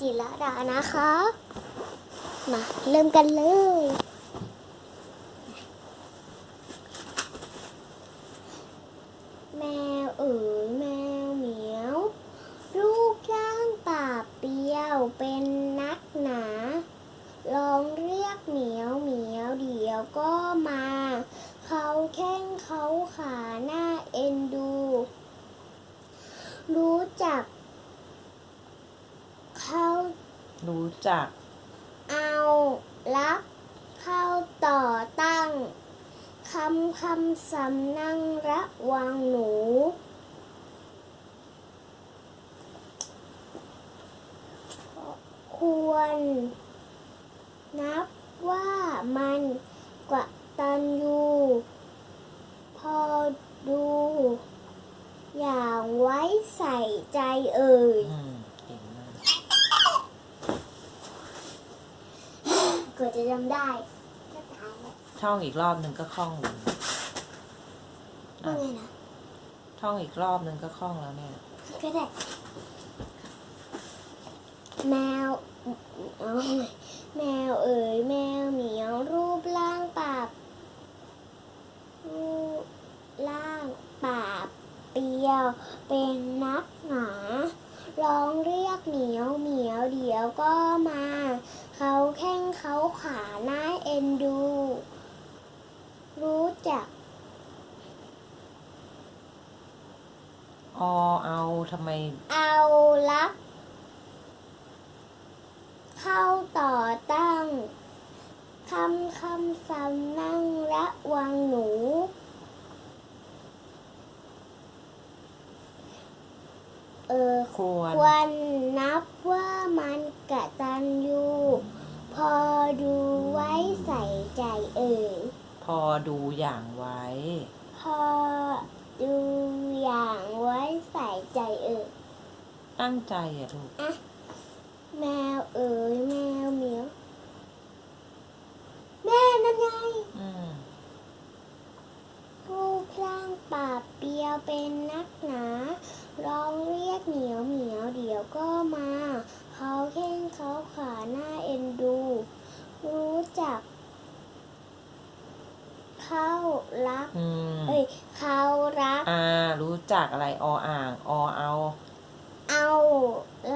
จิรดานะคะ มาเริ่มกันเลย แมวเอ๋ยแมวเหมียว รูปร่างป่าเปียวเป็นนักหนา ลองเรียกเหมียวเหมียวเดี๋ยวก็มา เขาแข้งเขาขาหน้าเอ็นดู รู้จัก เขารู้จัก เอารักเข้าต่อตั้งคำคำสำนั่งระวังหนู ควร นับว่ามันกว่าตันยูพอดู อย่างไว้ใส่ใจเอ่ย อืมเก่งมาก เกิดจะจำได้ก็ตายแล้วท่องอีกรอบหนึ่งก็คล่องเลยว่าอะไงนะท่องอีกรอบหนึ่งก็คล่องแล้วเนี่ย ก็ได้ แมวเอาใหม่แมวเอ๋ยแมวเหมียวรูปร่างปากรูปร่างปากเปรียว เป็นนักหนาลองเรียกเหมียวเหมียวเดี๋ยวก็มา เขาแข้งเขาขาหน้าเอ็นดู รู้จักอเอาทำไม เอาลักเข้าต่อตั้งคำคำสำนั่งระวังหนู เออ ควร ควรนับว่ามันกะตันยูพอดูไว้ใส่ใจเอ่ยพอดูอย่างไว้ พอดูอย่างไว้ใส่ใจเอ่ยตั้งใจอะลูก แมวเอ๋ยแมวเหมียว แม่นั่นไง อืม รูปร่างป่าเปรียวเป็นนักหนา ร้องเรียกเหมียวเหมียวเดี๋ยวก็มา เขาแข้งเขาขาหน้าเอ็นดู รู้จัก เข้ารัก อืม เอ้ยเขารัก อ่า รู้จักอะไรออ่างอเอา เอา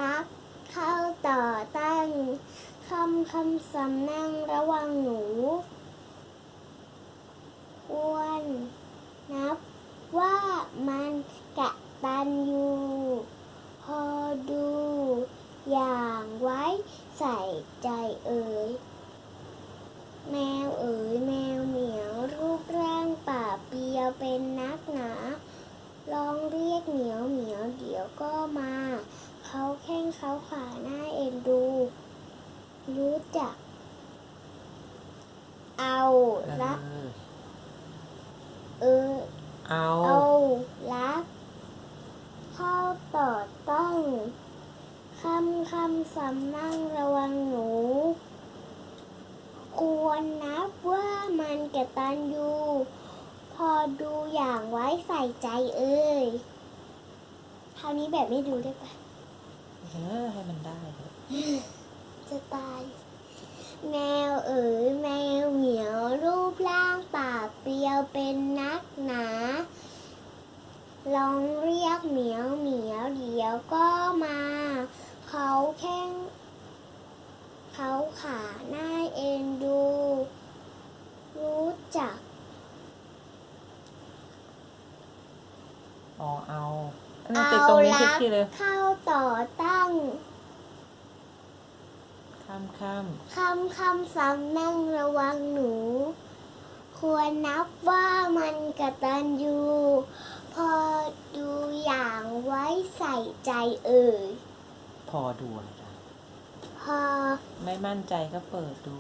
รักเข้าต่อตั้งคำคำสำนั่งระวังหนูควรนับว่ามันกะตันอยู่พอดู อย่างไว้ใส่ใจเอ่ยแมวเอ๋ยแมวเหมียวรูปร่างป่า เป็นนักหนา ลองเรียกเหมียวเหมียวเดี๋ยวก็มา เขาแข้งเขาขาหน้าเอ็นดู รู้จัก เอาละเออ เอาเอาลัก เข้าต่อต้องคำคำสำนั่งระวังหนู ควรนับว่ามันกะตันอยูพ อดูอย่างไว้ใส่ใจเอ่ยคราวนี้แบบไม่ดูได้ปะเออให้มันได้เถอะจะตาย แมวเอ๋ยแมวเหมียวรูปร่างปากเปรียวเป็นนักหนา ลองเรียกเหมียวเหมียวเดี๋ยวก็มา เขาแข้งเขาขาหน้าเอ็นดู รู้จัก อเอาอันนี้ติดตรงนี้เอาทุละกทีเลย เข้าต่อตั้งข้ามข้ามคำคำสำนั่งระวังหนู ควรนับว่ามันกตัญญูพอดูอย่างไว้ใส่ใจเอ่ยพอดูอะไรนะพอไม่มั่นใจก็เปิดดู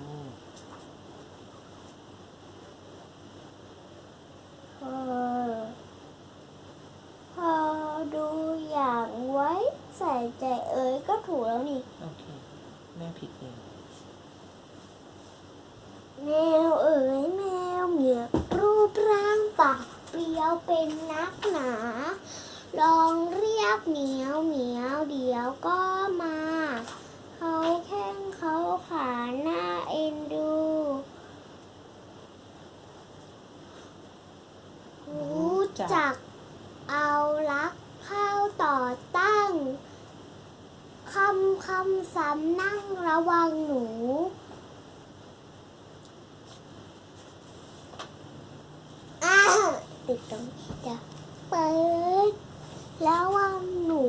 ี้ก็ถูกแล้วนี่ โอเค แม่ผิดเอง แมวเอ๋ยแมวเหมียบรูปร่างปากเปรี้ยวเป็นนักหนา ลองเรียกเหมียวเหมียวเดี๋ยวก็มา เขาแข้งเขาขาหน้าเอ็นดูรู้จัก คำคำสำนั่งระวังหนู อ้าวติดตรงนี้จะเปิดแล้ววังหนู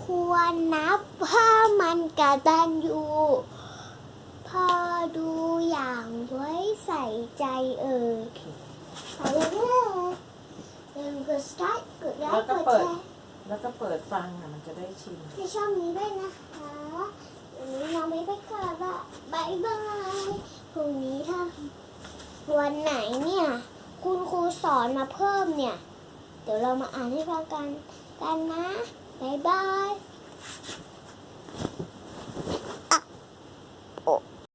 ควรนับว่ามันกระตันอยู่ พอดูอย่างไว้ใส่ใจเอ่ยโอเคไปเลยเนี่ยเริ่มกดสตาร์ทกดไลแล้วค์ก็กดเปิดแชร์ แล้วก็เปิดฟังอะมันจะได้ชินในช่องนี้ด้วยนะคะวันนี้น้องไม่ไปก่อนละบายบายพรุ่งนี้ถ้าวันไหนเนี่ย คุณครูสอนมาเพิ่มเนี่ย เดี๋ยวเรามาอ่านให้ฟังกันกันนะบายบาย